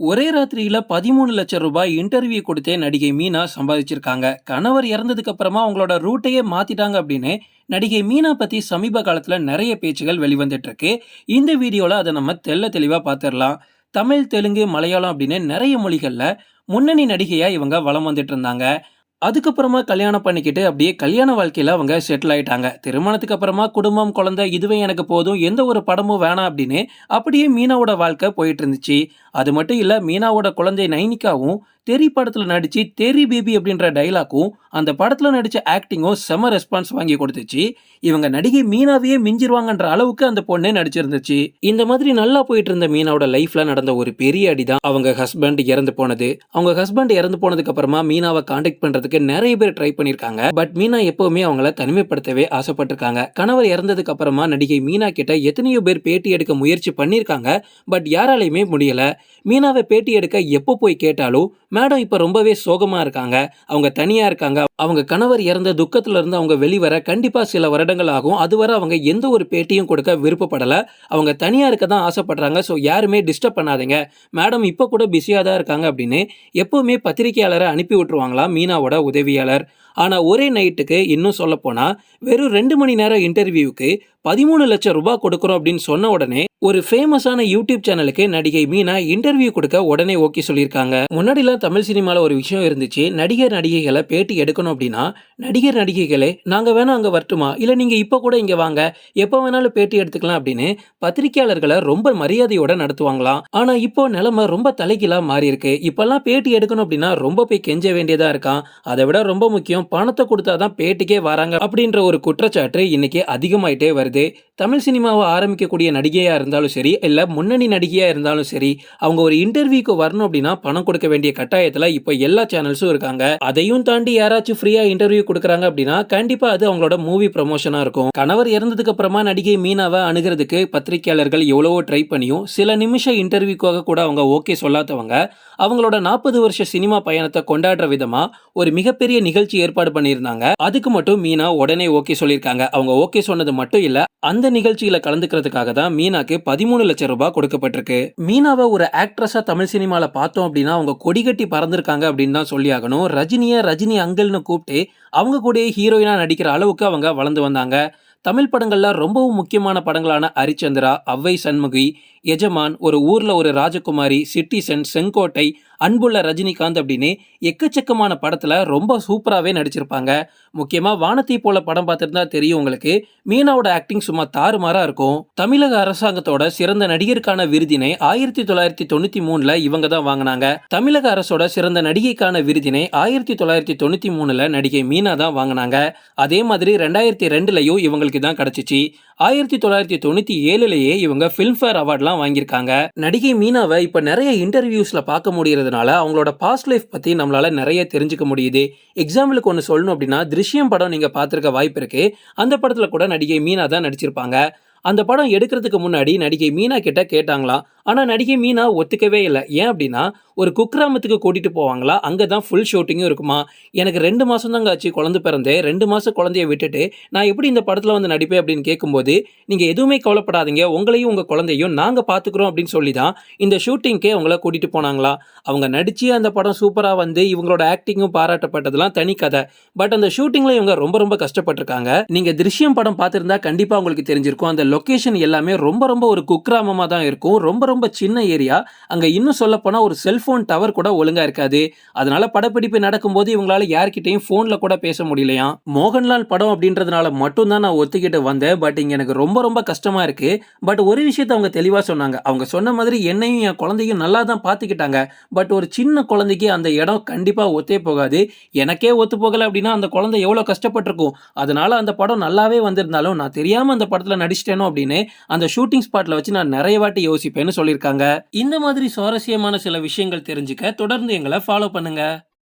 ஒரே ராத்திரியில் பதிமூணு லட்சம் ரூபாய் இன்டர்வியூ கொடுத்தே நடிகை மீனா சம்பாதிச்சிருக்காங்க. கணவர் இறந்ததுக்கு அப்புறமா அவங்களோட ரூட்டையே மாத்திட்டாங்க அப்படின்னு நடிகை மீனா பத்தி சமீப காலத்துல நிறைய பேச்சுகள் வெளிவந்துட்டு இருக்கு. இந்த வீடியோல அதை நம்ம தெள்ள தெளிவா பார்த்துடலாம் தமிழ் தெலுங்கு மலையாளம் அப்படின்னு நிறைய மொழிகளில் முன்னணி நடிகையா இவங்க வலம் வந்துட்டு இருந்தாங்க. அதுக்கப்புறமா கல்யாணம் பண்ணிக்கிட்டு அப்படியே கல்யாண வாழ்க்கையில் அவங்க செட்டில் ஆயிட்டாங்க. திருமணத்துக்கு அப்புறமா குடும்பம் குழந்தை இதுவே எனக்கு போதும் எந்த ஒரு படமும் வேணாம் அப்படின்னு அப்படியே மீனாவோட வாழ்க்கை போயிட்டு இருந்துச்சு. அது மட்டும் இல்லை மீனாவோட குழந்தை நைனிகாவும் தெரி படத்தில் நடித்து தெரி பேபி அப்படின்ற டைலாக்கும் அந்த படத்தில் நடித்த ஆக்டிங்கும் செம ரெஸ்பான்ஸ் வாங்கி கொடுத்துச்சு. இவங்க நடிகை மீனாவையே மிஞ்சிருவாங்கன்ற அளவுக்கு அந்த பொண்ணே நடிச்சிருந்துச்சு. இந்த மாதிரி நல்லா போயிட்டு இருந்த மீனாவோட லைஃப்ல நடந்த ஒரு பெரிய அடிதான் அவங்க ஹஸ்பண்ட் இறந்து போனது. அவங்க ஹஸ்பண்ட் இறந்து போனதுக்கு அப்புறமா மீனாவை காண்டாக்ட் பண்றதுக்கு நிறைய பேர் ட்ரை பண்ணியிருக்காங்க. பட் மீனா எப்பவுமே அவங்கள தனிமைப்படுத்தவே ஆசைப்பட்டிருக்காங்க. கணவர் இறந்ததுக்கு அப்புறமா நடிகை மீனா கிட்ட எத்தனையோ பேர் பேட்டி எடுக்க முயற்சி பண்ணியிருக்காங்க. பட் யாராலையுமே முடியல. மீனாவை பேட்டி எடுக்க எப்போ போய் கேட்டாலும் மேடம் இப்ப ரொம்பவே சோகமா இருக்காங்க. அவங்க தனியா இருக்காங்க. அவங்க கணவர் இறந்த துக்கத்திலிருந்து அவங்க வெளிவர கண்டிப்பாக சில வருடங்கள் ஆகும். அதுவரை அவங்க எந்த ஒரு பேட்டியும் கொடுக்க விருப்பப்படலை. அவங்க தனியாக இருக்க தான் ஆசைப்படுறாங்க. ஸோ யாருமே டிஸ்டர்ப் பண்ணாதீங்க. மேடம் இப்போ கூட பிஸியாக தான் இருக்காங்க அப்படின்னு எப்போவுமே பத்திரிகையாளரை அனுப்பி விட்டுருவாங்களா? மீனாவோட உதவியாளர். ஆனால் ஒரே நைட்டுக்கு இன்னும் சொல்லப்போனால் வெறும் ரெண்டு மணி நேரம் இன்டர்வியூக்கு பதிமூணு லட்சம் ரூபாய் கொடுக்குறோம் அப்படின்னு சொன்ன உடனே ஒரு ஃபேமஸான யூடியூப் சேனலுக்கு நடிகை மீனா இன்டர்வியூ கொடுக்க உடனே ஓகே சொல்லியிருக்காங்க. முன்னாடிலாம் தமிழ் சினிமாவில் ஒரு விஷயம் இருந்துச்சு. நடிகர் நடிகைகளை பேட்டி எடுக்கணும் அப்படின்னா நடிகர் நடிகைகளே நாங்கள் வேணால் அங்கே வரட்டுமா? இல்லை நீங்கள் இப்போ கூட இங்கே வாங்க. எப்போ வேணாலும் பேட்டி எடுத்துக்கலாம் அப்படின்னு பத்திரிகையாளர்களை ரொம்ப மரியாதையோட நடத்துவாங்களாம் ஆனால் இப்போ நிலைமை ரொம்ப தலைகீழா மாறி இருக்கு இப்பெல்லாம் பேட்டி எடுக்கணும் அப்படின்னா ரொம்ப போய் கெஞ்ச வேண்டியதாக இருக்கான். அதை விட ரொம்ப முக்கியம் பணத்தை கொடுத்தாதான் பேட்டிக்கே வராங்க அப்படின்ற ஒரு குற்றச்சாட்டு இன்னைக்கு அதிகமாயிட்டே வருது. தமிழ் சினிமாவை ஆரம்பிக்கக்கூடிய நடிகையாக இருந்தாலும் சரி இல்லை முன்னணி நடிகையாக இருந்தாலும் சரி அவங்க ஒரு இன்டர்வியூக்கு வரணும் அப்படின்னா பணம் கொடுக்க வேண்டிய கட்டாயத்துல இப்போ எல்லா சேனல்ஸும் இருக்காங்க. அதையும் தாண்டி யாராச்சும் ஃப்ரீயா இன்டர்வியூ கொடுக்குறாங்க அப்படின்னா கண்டிப்பாக அது அவங்களோட மூவி ப்ரமோஷனாக இருக்கும். கணவர் இறந்ததுக்கு அப்புறமா நடிகை மீனாவை அணுகிறதுக்கு பத்திரிகையாளர்கள் எவ்வளவோ ட்ரை பண்ணியும் சில நிமிஷம் இன்டர்வியூக்காக கூட அவங்க ஓகே சொல்லாதவங்க அவங்களோட நாற்பது வருஷ சினிமா பயணத்தை கொண்டாடுற விதமா ஒரு மிகப்பெரிய நிகழ்ச்சி ஏற்பாடு பண்ணியிருந்தாங்க. அதுக்கு மட்டும் மீனா உடனே ஓகே சொல்லியிருக்காங்க. அவங்க ஓகே சொன்னது மட்டும் இல்லை அந்த நிகழ்ச்சியில கலந்துக்கிறதுக்காக தான் மீனாக்கு பதிமூணு லட்சம் ரூபாய் கொடுக்கப்பட்டிருக்கு. மீனாவை ஒரு ஆக்ட்ரஸா தமிழ் சினிமால பார்த்தோம் அப்படின்னா அவங்க கொடிகட்டி பறந்திருக்காங்க அப்படின்னு தான் சொல்லி ஆகணும். ரஜினியை ரஜினி அங்கிள்னு கூப்பிட்டு அவங்க கூட ஹீரோயினா நடிக்கிற அளவுக்கு அவங்க வளர்ந்து வந்தாங்க. தமிழ் படங்கள்ல ரொம்பவும் முக்கியமான படங்களான ஹரிச்சந்திரா அவ்வை சண்முகி எஜமான் ஒரு ஊர்ல ஒரு ராஜகுமாரி சிட்டிசன் செங்கோட்டை அன்புள்ள ரஜினிகாந்த் அப்படின்னு எக்கச்சக்கமான படத்தில் ரொம்ப சூப்பராகவே நடிச்சிருப்பாங்க. முக்கியமாக வானத்தை போல படம் பார்த்துருந்தா தெரியும் உங்களுக்கு. மீனாவோட ஆக்டிங் சும்மா தாறுமாறாக இருக்கும். தமிழக அரசாங்கத்தோட சிறந்த நடிகருக்கான விருதினை ஆயிரத்தி தொள்ளாயிரத்தி தொண்ணூற்றி மூணில் இவங்க தான் வாங்கினாங்க. தமிழக அரசோட சிறந்த நடிகைக்கான விருதினை ஆயிரத்தி தொள்ளாயிரத்தி தொண்ணூற்றி மூணில் நடிகை மீனா தான் வாங்கினாங்க. அதே மாதிரி ரெண்டாயிரத்தி ரெண்டுலையும் இவங்களுக்கு தான் கிடச்சிச்சு. ஆயிரத்தி தொள்ளாயிரத்தி தொண்ணூற்றி ஏழுலேயே இவங்க ஃபில்ம்ஃபேர் அவார்ட்லாம் வாங்கியிருக்காங்க. நடிகை மீனாவை இப்போ நிறைய இன்டர்வியூஸில் பார்க்க இருக்கிறதுனால அவங்களோட பாஸ்ட் லைஃப் பத்தி நம்மளால நிறைய தெரிஞ்சுக்க முடியுது. எக்ஸாம்பிளுக்கு ஒன்று சொல்லணும் அப்படின்னா திருஷ்யம் படம் நீங்க பார்த்துருக்க வாய்ப்பு இருக்கு. அந்த படத்துல கூட நடிகை மீனா தான் நடிச்சிருப்பாங்க. அந்த படம் எடுக்கிறதுக்கு முன்னாடி நடிகை மீனா கிட்ட கேட்டாங்களாம் ஆனால் நடிகை மீனா ஒத்துக்கவே இல்லை. ஏன் அப்படின்னா ஒரு குக்கிராமத்துக்கு கூட்டிகிட்டு போவாங்களா அங்கே தான் ஃபுல் ஷூட்டிங்கும் இருக்குமா? எனக்கு ரெண்டு மாதம் தாங்க ஆச்சு குழந்தை பிறந்தேன் ரெண்டு மாதம் குழந்தைய விட்டுட்டு நான் எப்படி இந்த படத்தில் வந்து நடிப்பேன் அப்படின்னு கேட்கும்போது நீங்கள் எதுவுமே கவலைப்படாதீங்க. உங்களையும் உங்கள் குழந்தையும் நாங்கள் பார்த்துக்குறோம் அப்படின்னு சொல்லி தான் இந்த ஷூட்டிங்க்கே அவங்கள கூட்டிகிட்டு போனாங்களா? அவங்க நடித்து அந்த படம் சூப்பராக வந்து இவங்களோட ஆக்டிங்கும் பாராட்டப்பட்டதெல்லாம் தனி கதை. பட் அந்த ஷூட்டிங்கில் இவங்க ரொம்ப ரொம்ப கஷ்டப்பட்டிருக்காங்க. நீங்கள் திருஷ்யம் படம் பார்த்துருந்தா கண்டிப்பாக உங்களுக்கு தெரிஞ்சிருக்கும். அந்த லொக்கேஷன் எல்லாமே ரொம்ப ரொம்ப ஒரு குக்கிராமமாக தான் இருக்கும். ரொம்ப ரொம்ப ரொம்ப சின்ன ஏரியா. அங்கே இன்னும் சொல்லப்போனால் ஒரு செல்ஃபோன் டவர் கூட ஒழுங்காக இருக்காது. அதனால படப்பிடிப்பு நடக்கும்போது இவங்களால யார்கிட்டையும் ஃபோனில் கூட பேச முடியலையா? மோகன்லால் படம் அப்படின்றதுனால மட்டும்தான் நான் ஒத்துக்கிட்டு வந்தேன். பட் இங்கே எனக்கு ரொம்ப ரொம்ப கஷ்டமாக இருக்குது பட் ஒரு விஷயத்த அவங்க தெளிவாக சொன்னாங்க. அவங்க சொன்ன மாதிரி என்னையும் என் குழந்தையும் நல்லா தான் பார்த்துக்கிட்டாங்க. பட் ஒரு சின்ன குழந்தைக்கு அந்த இடம் கண்டிப்பாக ஒத்தே போகாது. எனக்கே ஒத்து போகலை அப்படின்னா அந்த குழந்தை எவ்வளோ கஷ்டப்பட்டிருக்கும்? அதனால் அந்த படம் நல்லாவே வந்திருந்தாலும் நான் தெரியாமல் அந்த படத்தில் நடிச்சிட்டேனோ அப்படின்னு அந்த ஷூட்டிங் ஸ்பாட்டில் வச்சு நான் நிறைய வாட்டி யோசிப்பேன்னு சொல்லியிருக்காங்க. இந்த மாதிரி சுவாரஸ்யமான சில விஷயங்கள் தெரிஞ்சுக்க தொடர்ந்து எங்களை ஃபாலோ பண்ணுங்க.